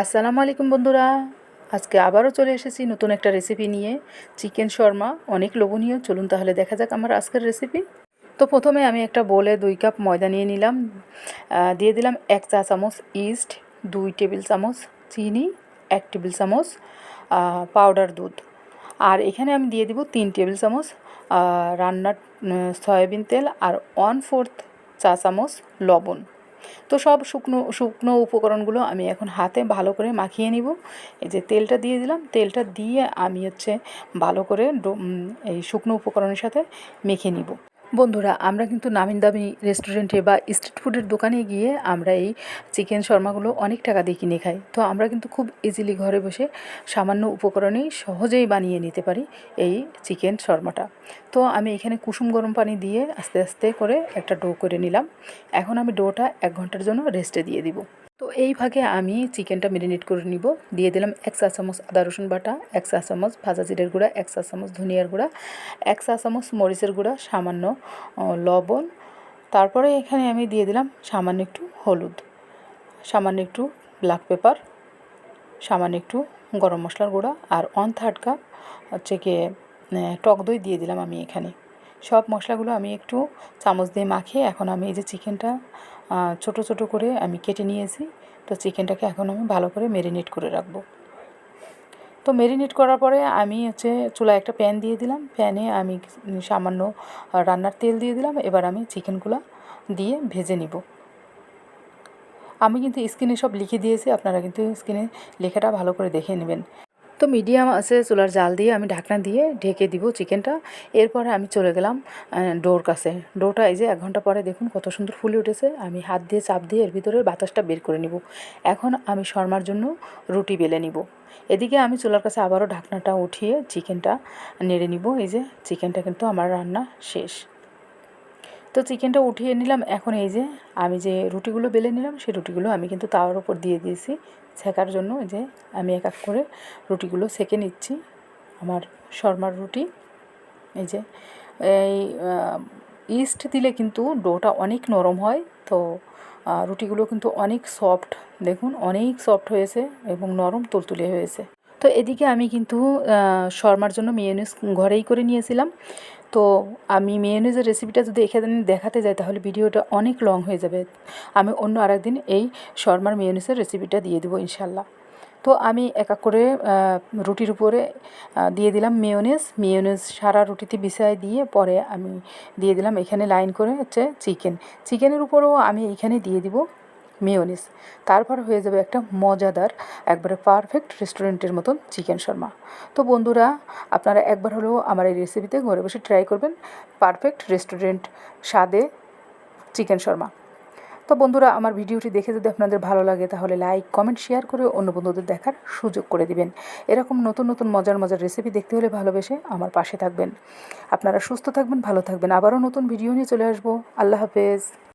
আসসালামু আলাইকুম বন্ধুরা। আজকে আবারও চলে এসেছি নতুন একটা রেসিপি নিয়ে। চিকেন শর্মা, অনেক লোভনীয়। চলুন তাহলে দেখা যাক আমার আজকের রেসিপি তো প্রথমে আমি একটা বলে দুই কাপ ময়দা নিয়ে নিলাম। দিয়ে দিলাম এক চা চামচ ইস্ট দুই টেবিল চামচ চিনি, এক টেবিল চামচ পাউডার দুধ। আর এখানে আমি দিয়ে দিব তিন টেবিল চামচ রান্নার সয়াবিন তেল আর ওয়ান ফোর্থ চা চামচ লবণ। তো সব শুকনো শুকনো উপকরণগুলো আমি এখন হাতে ভালো করে মাখিয়ে নিব। এই যে তেলটা দিয়ে দিলাম, তেলটা দিয়ে আমি হচ্ছে ভালো করে এই শুকনো উপকরণের সাথে মেখে নিব। বন্ধুরা, আমরা কিন্তু নামিন দামি রেস্টুরেন্টে বা স্ট্রিট ফুডের দোকানে গিয়ে আমরা এই চিকেন শর্মাগুলো অনেক টাকা দিয়ে কিনে খাই। তো আমরা কিন্তু খুব ইজিলি ঘরে বসে সামান্য উপকরণেই সহজেই বানিয়ে নিতে পারি এই চিকেন শর্মাটা। তো আমি এখানে কুসুম গরম পানি দিয়ে আস্তে আস্তে করে একটা ডো করে নিলাম। এখন আমি ডোটা এক ঘণ্টার জন্য রেস্টে দিয়ে দিব। তো এই ভাগে আমি চিকেনটা মেরিনেট করে নিব। দিয়ে দিলাম এক চা চামচ আদা, রসুন বাটা, এক চা চামচ ভাজা জিরের গুঁড়া, এক চা চামচ ধনিয়ার গুঁড়া, এক চা চামচ মরিচের গুঁড়া, সামান্য লবণ। তারপরে এখানে আমি দিয়ে দিলাম সামান্য একটু হলুদ, সামান্য একটু ব্ল্যাক পেপার সামান্য একটু গরম মশলার গুঁড়া, আর ওয়ান থার্ড কাপ হচ্ছে গিয়ে টক দই দিয়ে দিলাম আমি এখানে। সব মশলাগুলো আমি একটু চামচ দিয়ে মাখিয়ে এখন আমি এই যে চিকেনটা ছোট ছোট করে আমি কেটে নিয়েছি। তো চিকেনটাকে এখন আমি ভালো করে মেরিনেট করে রাখব। তো মেরিনেট করার পরে আমি হচ্ছে চুলায় একটা প্যান দিয়ে দিলাম। প্যানে আমি সামান্য রান্নার তেল দিয়ে দিলাম। এবার আমি চিকেনগুলো দিয়ে ভেজে নিব। আমি কিন্তু স্ক্রিনে সব লিখে দিয়েছি। আপনারা কিন্তু স্ক্রিনে লেখাটা ভালো করে দেখে নেবেন। তো মিডিয়াম আছে চুলার জাল দিয়ে আমি ঢাকনা দিয়ে ঢেকে দিব চিকেনটা। এরপরে আমি চলে গেলাম ডোর কাছে। ডোরটা এই যে এক ঘণ্টা পরে দেখুন কত সুন্দর ফুলে উঠেছে। আমি হাত দিয়ে চাপ দিয়ে এর ভিতরের বাতাসটা বের করে নিব। এখন আমি শর্মার জন্য রুটি বেলে নিব। এদিকে আমি চুলার কাছে আবারও ঢাকনাটা উঠিয়ে চিকেনটা নেড়ে নিব। এই যে চিকেনটা কিন্তু আমার রান্না শেষ। তো চিকেনটা উঠিয়ে নিলাম। এখন এই যে আমি যে রুটিগুলো বেলে নিলাম, সেই রুটিগুলো আমি কিন্তু তাওয়ার উপর দিয়ে দিয়েছি। ছেঁকার জন্য যে আমি এক এক করে রুটিগুলো সেঁকে নিচ্ছি। আমার শর্মার রুটি, এই যে এই ইস্ট দিলে কিন্তু ডোটা অনেক নরম হয়। তো রুটিগুলো কিন্তু অনেক সফট, দেখুন অনেক সফট হয়েছে এবং নরম তুলতুলে হয়েছে। তো এদিকে আমি কিন্তু শর্মার জন্য মেয়োনিজ ঘরেই করে নিয়েছিলাম। তো আমি মেয়োনিজের রেসিপিটা যদি এখানে দেখাতে যাই, তাহলে ভিডিওটা অনেক লং হয়ে যাবে। আমি অন্য আরেকদিন এই শর্মার মেয়োনিজের রেসিপিটা দিয়ে দেবো, ইনশাল্লাহ। তো আমি এক এক করে রুটির উপরে দিয়ে দিলাম মেয়োনেজ মেয়োনেজ সারা রুটিতে বিছায় দিয়ে পরে আমি দিয়ে দিলাম এখানে লাইন করে হচ্ছে চিকেন চিকেনের উপরেও আমি এখানে দিয়ে দিব। মেয়োনিজ। তারপর হয়ে যাবে একটা মজাদার, একবারে পারফেক্ট রেস্টুরেন্টের মতন চিকেন শর্মা। তো বন্ধুরা, আপনারা একবার হলেও আমার এই রেসিপিতে ঘরে বসে ট্রাই করবেন পারফেক্ট রেস্টুরেন্ট স্বাদে চিকেন শর্মা। তো বন্ধুরা, আমার ভিডিওটি দেখে যদি আপনাদের ভালো লাগে, তাহলে লাইক কমেন্ট শেয়ার করে অন্য বন্ধুদের দেখার সুযোগ করে দিবেন। এরকম নতুন নতুন মজার মজার রেসিপি দেখতে হলে ভালোবেসে আমার পাশে থাকবেন। আপনারা সুস্থ থাকবেন, ভালো থাকবেন। আবারও নতুন ভিডিও নিয়ে চলে আসব। আল্লাহ হাফেজ।